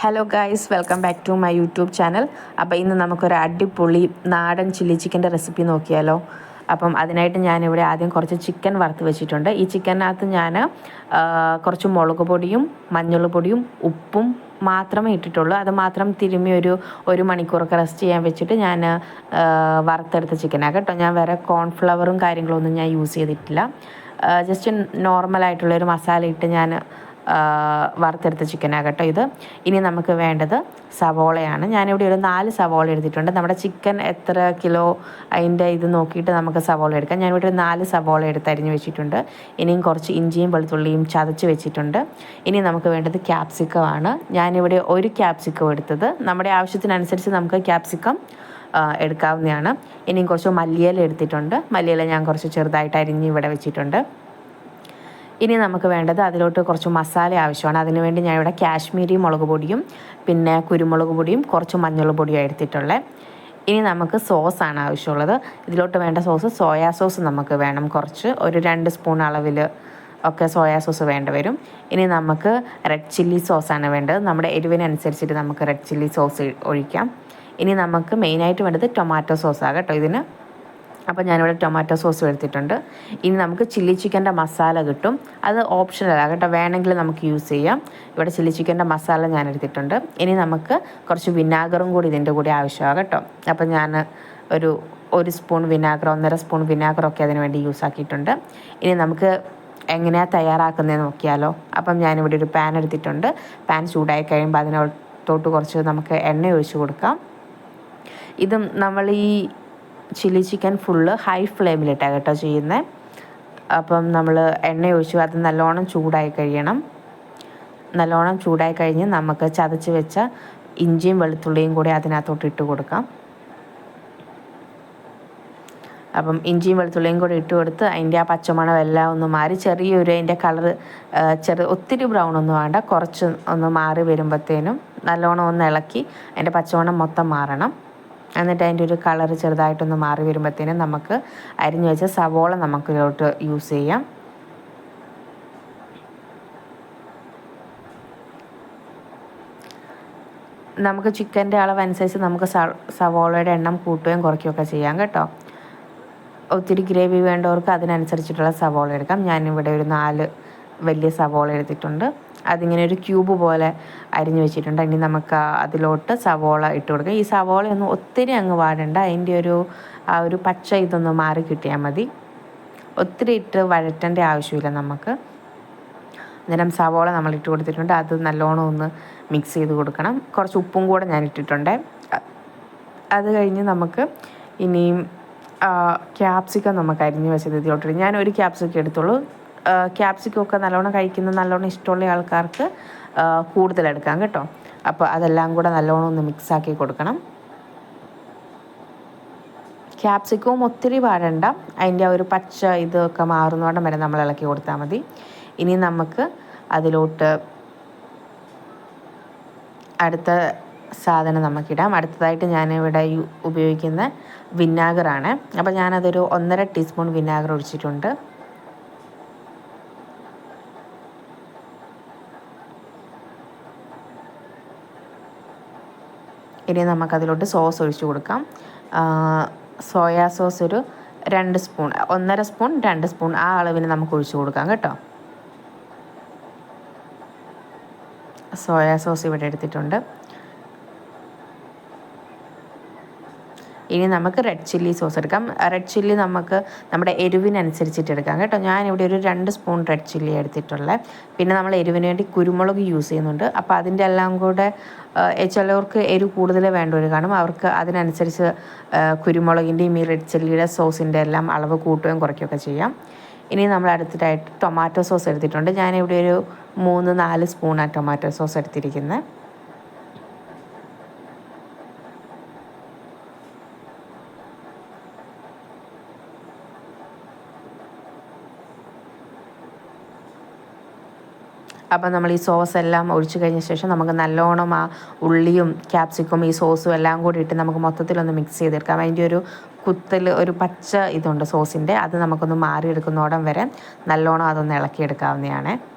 Hello guys welcome back to my YouTube channel അപ്പോൾ ഇന്ന് നമുക്കൊരു അടിപൊളി നാടൻ ചില്ലി ചിക്കന്റെ റെസിപ്പി നോക്കിയാലോ. അപ്പം അതിനായിട്ട് ഞാനിവിടെ ആദ്യം കുറച്ച് ചിക്കൻ വറുത്ത് വെച്ചിട്ടുണ്ട്. ഈ ചിക്കനകത്ത് ഞാൻ കുറച്ച് മുളക് പൊടിയും മഞ്ഞൾ പൊടിയും ഉപ്പും മാത്രമേ ഇട്ടിട്ടുള്ളൂ. അത് മാത്രം തിരുമ്മി ഒരു ഒരു മണിക്കൂറൊക്കെ റെസ്റ്റ് ചെയ്യാൻ വെച്ചിട്ട് ഞാൻ വറുത്തെടുത്ത ചിക്കനാണ് കേട്ടോ. ഞാൻ വേറെ കോൺഫ്ലവറും കാര്യങ്ങളൊന്നും ഞാൻ യൂസ് ചെയ്തിട്ടില്ല. ജസ്റ്റ് നോർമലായിട്ടുള്ളൊരു മസാല ഇട്ട് ഞാൻ വറുത്തെടുത്ത ചിക്കനാണ് കേട്ടോ ഇത്. ഇനി നമുക്ക് വേണ്ടത് സവോളയാണ്. ഞാനിവിടെ ഒരു നാല് സവോള എടുത്തിട്ടുണ്ട്. നമ്മുടെ ചിക്കൻ എത്ര കിലോ അതിന്റെ ഇത് നോക്കിയിട്ട് നമുക്ക് സവോള എടുക്കാം. ഞാനിവിടെ ഒരു നാല് സവോള എടുത്ത് അരിഞ്ഞ് വെച്ചിട്ടുണ്ട്. ഇനിയും കുറച്ച് ഇഞ്ചിയും വെളുത്തുള്ളിയും ചതച്ച് വെച്ചിട്ടുണ്ട്. ഇനി നമുക്ക് വേണ്ടത് ക്യാപ്സിക്കമാണ് ഞാനിവിടെ ഒരു ക്യാപ്സിക്കം എടുത്തത്. നമ്മുടെ ആവശ്യത്തിനനുസരിച്ച് നമുക്ക് ക്യാപ്സിക്കം എടുക്കാവുന്നതാണ്. ഇനിയും കുറച്ച് മല്ലിയില എടുത്തിട്ടുണ്ട്. മല്ലിയില ഞാൻ കുറച്ച് ചെറുതായിട്ട് അരിഞ്ഞ് ഇവിടെ വെച്ചിട്ടുണ്ട്. ഇനി നമുക്ക് വേണ്ടത് അതിലോട്ട് കുറച്ച് മസാല ആവശ്യമാണ്. അതിനുവേണ്ടി ഞാൻ ഇവിടെ കാശ്മീരി മുളക് പൊടിയും പിന്നെ കുരുമുളക് പൊടിയും കുറച്ച് മഞ്ഞൾ പൊടിയും എടുത്തിട്ടുള്ളത് ഇനി നമുക്ക് സോസാണ് ആവശ്യമുള്ളത്. ഇതിലോട്ട് വേണ്ട സോസ് സോയാ സോസ് നമുക്ക് വേണം കുറച്ച്. ഒരു രണ്ട് സ്പൂൺ അളവിൽ ഒക്കെ സോയാ സോസ് വേണ്ട വരും. ഇനി നമുക്ക് റെഡ് ചില്ലി സോസാണ് വേണ്ടത്. നമ്മുടെ എരിവിനനുസരിച്ചിട്ട് നമുക്ക് റെഡ് ചില്ലി സോസ് ഒഴിക്കാം. ഇനി നമുക്ക് മെയിനായിട്ട് വേണ്ടത് ടൊമാറ്റോ സോസാണ് കേട്ടോ ഇതിന്. അപ്പോൾ ഞാനിവിടെ ടൊമാറ്റോ സോസ് എടുത്തിട്ടുണ്ട്. ഇനി നമുക്ക് ചില്ലി ചിക്കന്റെ മസാല കിട്ടും. അത് ഓപ്ഷനല്ല കേട്ടോ വേണമെങ്കിൽ നമുക്ക് യൂസ് ചെയ്യാം. ഇവിടെ ചില്ലി ചിക്കന്റെ മസാല ഞാൻ എടുത്തിട്ടുണ്ട്. ഇനി നമുക്ക് കുറച്ച് വിനാഗറും കൂടി ഇതിന്റെ കൂടി ആവശ്യമാണ് കേട്ടോ. അപ്പോൾ ഞാൻ ഒരു ഒരു സ്പൂൺ വിനാഗർ ഒന്നര സ്പൂൺ വിനാഗറൊക്കെ അതിന് വേണ്ടി യൂസ് ആക്കിയിട്ടുണ്ട്. ഇനി നമുക്ക് എങ്ങനെയാണ് തയ്യാറാക്കുന്നത് നോക്കിയാലോ. അപ്പം ഞാനിവിടെ ഒരു പാൻ എടുത്തിട്ടുണ്ട്. പാൻ ചൂടായി കഴിയുമ്പോൾ അതിനകത്തോട്ട് കുറച്ച് നമുക്ക് എണ്ണ ഒഴിച്ച് കൊടുക്കാം. ഇതും നമ്മൾ ഈ ചില്ലി ചിക്കൻ ഫുള്ള് ഹൈ ഫ്ലെയിമിലിട്ടാണ് കേട്ടോ ചെയ്യുന്നത് അപ്പം നമ്മൾ എണ്ണ ഒഴിച്ചു അത് നല്ലോണം ചൂടായി കഴിയണം. നല്ലോണം ചൂടായി കഴിഞ്ഞ് നമുക്ക് ചതച്ച് വെച്ച ഇഞ്ചിയും വെളുത്തുള്ളിയും കൂടി അതിനകത്തോട്ട് ഇട്ട് കൊടുക്കാം. അപ്പം ഇഞ്ചിയും വെളുത്തുള്ളിയും കൂടി ഇട്ട് കൊടുത്ത് അതിന്റെ ആ പച്ചമണം എല്ലാം ഒന്ന് മാറി ചെറിയൊരു അതിന്റെ കളർ ചെറു ഒത്തിരി ബ്രൗൺ ഒന്നും വേണ്ട കുറച്ച് ഒന്ന് മാറി വരുമ്പോഴത്തേനും നല്ലോണം ഒന്ന് ഇളക്കി അതിന്റെ പച്ചമണം മൊത്തം മാറണം. എന്നിട്ട് അതിന്റെ ഒരു കളർ ചെറുതായിട്ടൊന്ന് മാറി വരുമ്പോഴത്തേനും നമുക്ക് അരിഞ്ഞു വെച്ച സവോള നമുക്ക് ഇതിലോട്ട് യൂസ് ചെയ്യാം. നമുക്ക് ചിക്കന്റെ അളവനുസരിച്ച് നമുക്ക് സ സവോളയുടെ എണ്ണം കൂട്ടുകയും കുറയ്ക്കുകയൊക്കെ ചെയ്യാം കേട്ടോ. ഒത്തിരി ഗ്രേവി വേണ്ടവർക്ക് അതിനനുസരിച്ചിട്ടുള്ള സവോള എടുക്കാം. ഞാനിവിടെ ഒരു നാല് വലിയ സവോള എടുത്തിട്ടുണ്ട്. അതിങ്ങനെ ഒരു ക്യൂബ് പോലെ അരിഞ്ഞു വെച്ചിട്ടുണ്ട്. ഇനി നമുക്ക് അതിലോട്ട് സവോള ഇട്ട് കൊടുക്കാം. ഈ സവോളയൊന്നും ഒത്തിരി അങ്ങ് വാടണ്ട. അതിന്റെ ഒരു ആ ഒരു പച്ച ഇതൊന്ന് മാറി കിട്ടിയാൽ മതി. ഒത്തിരി ഇട്ട് വഴറ്റേണ്ട ആവശ്യമില്ല നമുക്ക്. അന്നേരം സവോള നമ്മൾ ഇട്ട് കൊടുത്തിട്ടുണ്ട്. അത് നല്ലോണം ഒന്ന് മിക്സ് ചെയ്ത് കൊടുക്കണം. കുറച്ച് ഉപ്പും കൂടെ ഞാൻ ഇട്ടിട്ടുണ്ട്. അത് കഴിഞ്ഞ് നമുക്ക് ഇനിയും ക്യാപ്സിക്കം നമുക്ക് അരിഞ്ഞ് വെച്ചത് ഇതിലോട്ട് ഞാൻ ഒരു ക്യാപ്സിക്കം എടുത്തുള്ളൂ. ക്യാപ്സിക്കം ഒക്കെ നല്ലോണം കഴിക്കുന്ന നല്ലോണം ഇഷ്ടമുള്ള ആൾക്കാർക്ക് കൂടുതലെടുക്കാം കേട്ടോ. അപ്പോൾ അതെല്ലാം കൂടെ നല്ലോണം ഒന്ന് മിക്സാക്കി കൊടുക്കണം. ക്യാപ്സിക്കവും ഒത്തിരി വാഴണ്ട അതിന്റെ ആ ഒരു പച്ച ഇതൊക്കെ മാറുന്നോടം വരെ നമ്മൾ ഇളക്കി കൊടുത്താൽ മതി. ഇനി നമുക്ക് അതിലോട്ട് അടുത്ത സാധനം നമുക്കിടാം അടുത്തതായിട്ട് ഞാനിവിടെ ഉപയോഗിക്കുന്ന വിനാഗറാണ്. അപ്പോൾ ഞാനതൊരു ഒന്നര ടീസ്പൂൺ വിനാഗർ ഒഴിച്ചിട്ടുണ്ട്. ഇനി നമുക്കതിലോട്ട് സോസ് ഒഴിച്ചു കൊടുക്കാം. സോയാ സോസ് ഒരു രണ്ട് സ്പൂൺ ഒന്നര സ്പൂൺ രണ്ട് സ്പൂൺ ആ അളവിന് നമുക്ക് ഒഴിച്ചു കൊടുക്കാം കേട്ടോ. സോയാ സോസ് ഇവിടെ എടുത്തിട്ടുണ്ട്. ഇനി നമുക്ക് റെഡ് ചില്ലി സോസ് എടുക്കാം. റെഡ് ചില്ലി നമുക്ക് നമ്മുടെ എരിവിനനുസരിച്ചിട്ട് എടുക്കാം കേട്ടോ. ഞാനിവിടെ ഒരു രണ്ട് സ്പൂൺ റെഡ് ചില്ലി എടുത്തിട്ടുള്ളത് പിന്നെ നമ്മൾ എരിവിന് വേണ്ടി കുരുമുളക് യൂസ് ചെയ്യുന്നുണ്ട്. അപ്പോൾ അതിന്റെ എല്ലാം കൂടെ ചിലവർക്ക് എരിവ് കൂടുതൽ വേണ്ടവർ കാണും. അവർക്ക് അതിനനുസരിച്ച് കുരുമുളകിന്റെയും ഈ റെഡ് ചില്ലിയുടെ സോസിന്റെ എല്ലാം അളവ് കൂട്ടുകയും കുറയ്ക്കുകയൊക്കെ ചെയ്യാം. ഇനി നമ്മൾ അടുത്തതായിട്ട് ടൊമാറ്റോ സോസ് എടുത്തിട്ടുണ്ട്. ഞാനിവിടെ ഒരു മൂന്ന് നാല് സ്പൂണാണ് ടൊമാറ്റോ സോസ് എടുത്തിരിക്കുന്നത് അപ്പം നമ്മൾ ഈ സോസ് എല്ലാം ഒഴിച്ചു കഴിഞ്ഞ ശേഷം നമുക്ക് നല്ലോണം ആ ഉള്ളിയും ക്യാപ്സിക്കും ഈ സോസും എല്ലാം കൂടി ഇട്ട് നമുക്ക് മൊത്തത്തിലൊന്ന് മിക്സ് ചെയ്തെടുക്കാം. അതിന്റെ ഒരു കുത്തൽ ഒരു പച്ച ഇതുണ്ട് സോസിന്റെ അത് നമുക്കൊന്ന് മാറിയെടുക്കുന്നോടം വരെ നല്ലോണം അതൊന്ന് ഇളക്കിയെടുക്കാവുന്നതാണ്.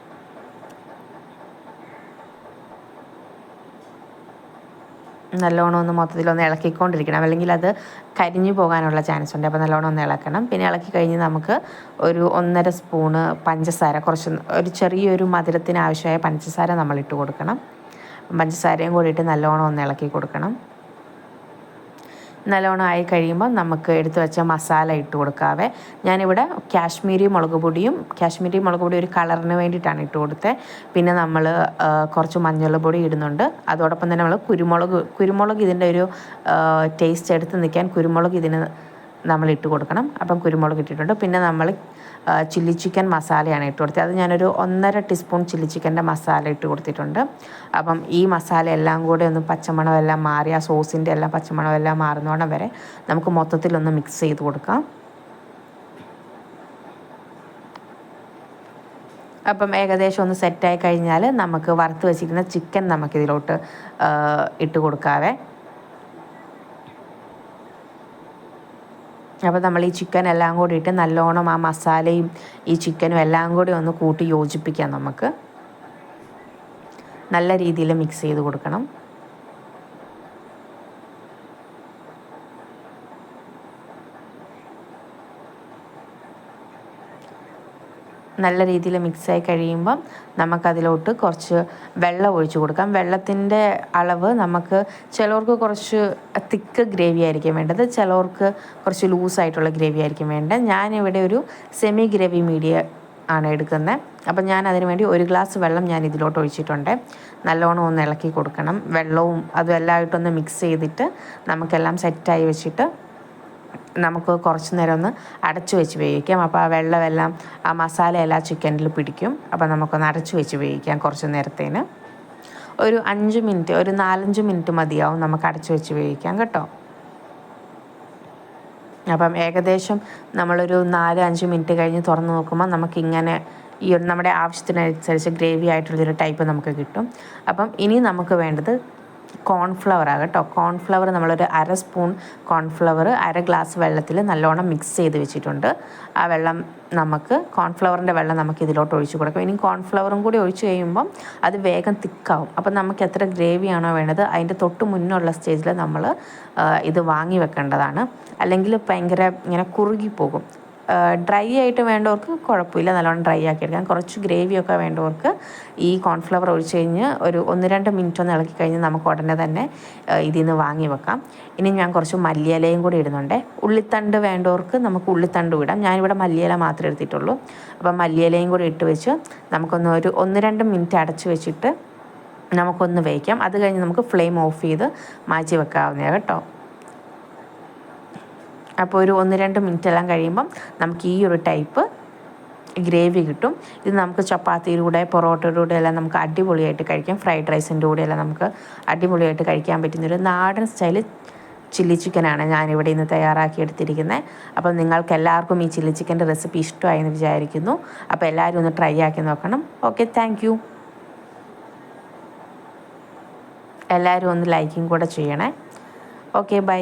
നല്ലോണം ഒന്ന് മൊത്തത്തിലൊന്ന് ഇളക്കിക്കൊണ്ടിരിക്കണം. അല്ലെങ്കിൽ അത് കരിഞ്ഞു പോകാനുള്ള ചാൻസ് ഉണ്ട്. അപ്പോൾ നല്ലോണം ഒന്ന് ഇളക്കണം. പിന്നെ ഇളക്കി കഴിഞ്ഞ് നമുക്ക് ഒരു ഒന്നര സ്പൂണ് പഞ്ചസാര. കുറച്ച് ഒരു ചെറിയൊരു മധുരത്തിന് ആവശ്യമായ പഞ്ചസാര നമ്മൾ ഇട്ട് കൊടുക്കണം. പഞ്ചസാരയും കൂടിയിട്ട് നല്ലോണം ഒന്ന് ഇളക്കി കൊടുക്കണം. നല്ലോണം ആയി കഴിയുമ്പോൾ നമുക്ക് എടുത്തു വെച്ച മസാല ഇട്ട് കൊടുക്കാവേ. ഞാനിവിടെ കാശ്മീരി മുളക് പൊടിയും കാശ്മീരി മുളക് പൊടി ഒരു കളറിന് വേണ്ടിയിട്ടാണ് ഇട്ട് കൊടുത്തത് പിന്നെ നമ്മൾ കുറച്ച് മഞ്ഞൾ പൊടി ഇടുന്നുണ്ട്. അതോടൊപ്പം തന്നെ നമ്മൾ കുരുമുളക് കുരുമുളക് ഇതിന്റെ ഒരു ടേസ്റ്റ് എടുത്ത് നിൽക്കാൻ കുരുമുളക് ഇതിന് നമ്മൾ ഇട്ട് കൊടുക്കണം. അപ്പം കുരുമുളക് ഇട്ടിട്ടുണ്ട്. പിന്നെ നമ്മൾ ചില്ലി ചിക്കൻ മസാലയാണ് ഇട്ട് കൊടുത്തത്. അത് ഞാനൊരു ഒന്നര ടീസ്പൂൺ ചില്ലി ചിക്കന്റെ മസാല ഇട്ട് കൊടുത്തിട്ടുണ്ട്. അപ്പം ഈ മസാല എല്ലാം കൂടെ ഒന്ന് പച്ചമണമെല്ലാം മാറി ആ സോസിന്റെ എല്ലാം പച്ചമണമെല്ലാം മാറുന്നോണം വരെ നമുക്ക് മൊത്തത്തിലൊന്ന് മിക്സ് ചെയ്ത് കൊടുക്കാം. അപ്പം ഏകദേശം ഒന്ന് സെറ്റായി കഴിഞ്ഞാൽ നമുക്ക് വറുത്ത് വെച്ചിരിക്കുന്ന ചിക്കൻ നമുക്കിതിലോട്ട് ഇട്ട് കൊടുക്കാവേ. അപ്പോൾ നമ്മൾ ഈ ചിക്കൻ എല്ലാം കൂടി ഇട്ട് നല്ലോണം ആ മസാലയും ഈ ചിക്കനും എല്ലാം കൂടി ഒന്ന് കൂട്ടി യോജിപ്പിക്കാം നമുക്ക്. നല്ല രീതിയിൽ മിക്സ് ചെയ്ത് കൊടുക്കണം. നല്ല രീതിയിൽ മിക്സായി കഴിയുമ്പം നമുക്കതിലോട്ട് കുറച്ച് വെള്ളം ഒഴിച്ചു കൊടുക്കാം. വെള്ളത്തിന്റെ അളവ് നമുക്ക് ചിലവർക്ക് കുറച്ച് തിക്ക് ഗ്രേവി ആയിരിക്കും വേണ്ടത് ചിലവർക്ക് കുറച്ച് ലൂസായിട്ടുള്ള ഗ്രേവി ആയിരിക്കും വേണ്ടത്. ഞാനിവിടെ ഒരു സെമി ഗ്രേവി മീഡിയ ആണ് എടുക്കുന്നത്. അപ്പം ഞാൻ അതിന് വേണ്ടി ഒരു ഗ്ലാസ് വെള്ളം ഞാൻ ഇതിലോട്ട് ഒഴിച്ചിട്ടുണ്ട്. നല്ലോണം ഒന്ന് ഇളക്കി കൊടുക്കണം. വെള്ളവും അതും എല്ലാമായിട്ടൊന്ന് മിക്സ് ചെയ്തിട്ട് നമുക്കെല്ലാം സെറ്റായി വെച്ചിട്ട് നമുക്ക് കുറച്ച് നേരം ഒന്ന് അടച്ചു വെച്ച് വേവിക്കാം. അപ്പോൾ ആ വെള്ളമെല്ലാം ആ മസാലയെല്ലാം ചിക്കനിൽ പിടിക്കും. അപ്പോൾ നമുക്കൊന്ന് അടച്ചു വെച്ച് വേവിക്കാം കുറച്ച് നേരത്തേന്. ഒരു അഞ്ച് മിനിറ്റ് ഒരു നാലഞ്ച് മിനിറ്റ് മതിയാവും നമുക്ക് അടച്ചു വെച്ച് വേവിക്കാം കേട്ടോ. അപ്പം ഏകദേശം നമ്മളൊരു നാല് അഞ്ച് മിനിറ്റ് കഴിഞ്ഞ് തുറന്ന് നോക്കുമ്പോൾ നമുക്കിങ്ങനെ ഈ നമ്മുടെ ആവശ്യത്തിനനുസരിച്ച് ഗ്രേവി ആയിട്ടുള്ളൊരു ടൈപ്പ് നമുക്ക് കിട്ടും. അപ്പം ഇനി നമുക്ക് വേണ്ടത് കോൺഫ്ലവർ ആകട്ടോ കേട്ടോ. കോൺഫ്ലവർ നമ്മളൊരു അര സ്പൂൺ കോൺഫ്ലവർ അര ഗ്ലാസ് വെള്ളത്തിൽ നല്ലോണം മിക്സ് ചെയ്ത് വെച്ചിട്ടുണ്ട്. ആ വെള്ളം നമുക്ക് കോൺഫ്ലവറിന്റെ വെള്ളം നമുക്ക് ഇതിലോട്ട് ഒഴിച്ചു കൊടുക്കാം. ഇനി കോൺഫ്ലവറും കൂടി ഒഴിച്ചു കഴിയുമ്പം അത് വേഗം തിക്കാവും. അപ്പം നമുക്ക് എത്ര ഗ്രേവിയാണോ വേണ്ടത് അതിന്റെ തൊട്ട് മുന്നുള്ള സ്റ്റേജിൽ നമ്മൾ ഇത് വാങ്ങി വെക്കേണ്ടതാണ്. അല്ലെങ്കിൽ ഭയങ്കര ഇങ്ങനെ കുറുകി പോകും. ഡ്രൈ ആയിട്ട് വേണ്ടവർക്ക് കുഴപ്പമില്ല. നല്ലോണം ഡ്രൈ ആക്കി എടുക്കാം. കുറച്ച് ഗ്രേവിയൊക്കെ വേണ്ടവർക്ക് ഈ കോൺഫ്ലവർ ഒഴിച്ച് കഴിഞ്ഞ് ഒരു ഒന്ന് രണ്ട് മിനിറ്റ് ഒന്ന് ഇളക്കി കഴിഞ്ഞ് നമുക്ക് ഉടനെ തന്നെ ഇതിൽ നിന്ന് വാങ്ങി വെക്കാം. ഇനി ഞാൻ കുറച്ച് മല്ലിയിലയും കൂടി ഇടുന്നുണ്ട്. ഉള്ളിത്തണ്ട് വേണ്ടവർക്ക് നമുക്ക് ഉള്ളിത്തണ്ട് ഇടാം. ഞാനിവിടെ മല്ലിയില മാത്രമേ എടുത്തിട്ടുള്ളൂ. അപ്പം മല്ലിയിലയും കൂടി ഇട്ട് വെച്ച് നമുക്കൊന്ന് ഒരു ഒന്ന് രണ്ട് മിനിറ്റ് അടച്ച് വെച്ചിട്ട് നമുക്കൊന്ന് വേവിക്കാം. അത് കഴിഞ്ഞ് നമുക്ക് ഫ്ലെയിം ഓഫ് ചെയ്ത് മാറ്റി വെക്കാവുന്നതാണ് കേട്ടോ. അപ്പോൾ ഒരു ഒന്ന് രണ്ട് മിനിറ്റ് എല്ലാം കഴിയുമ്പം നമുക്ക് ഈ ഒരു ടൈപ്പ് ഗ്രേവി കിട്ടും. ഇത് നമുക്ക് ചപ്പാത്തിയുടെ കൂടെ കൂടെ എല്ലാം നമുക്ക് അടിപൊളിയായിട്ട് കഴിക്കാം. ഫ്രൈഡ് റൈസിന്റെ കൂടെ എല്ലാം നമുക്ക് അടിപൊളിയായിട്ട് കഴിക്കാൻ പറ്റുന്നൊരു നാടൻ സ്റ്റൈൽ ചില്ലി ചിക്കനാണ് ഞാനിവിടെ ഇന്ന് തയ്യാറാക്കിയെടുത്തിരിക്കുന്നത് അപ്പം നിങ്ങൾക്ക് എല്ലാവർക്കും ഈ ചില്ലി ചിക്കന്റെ റെസിപ്പി ഇഷ്ടമായി എന്ന് വിചാരിക്കുന്നു. അപ്പോൾ എല്ലാവരും ഒന്ന് ട്രൈ ആക്കി നോക്കണം. ഓക്കെ താങ്ക് എല്ലാവരും ഒന്ന് ലൈക്കും കൂടെ ചെയ്യണേ. Okay bye.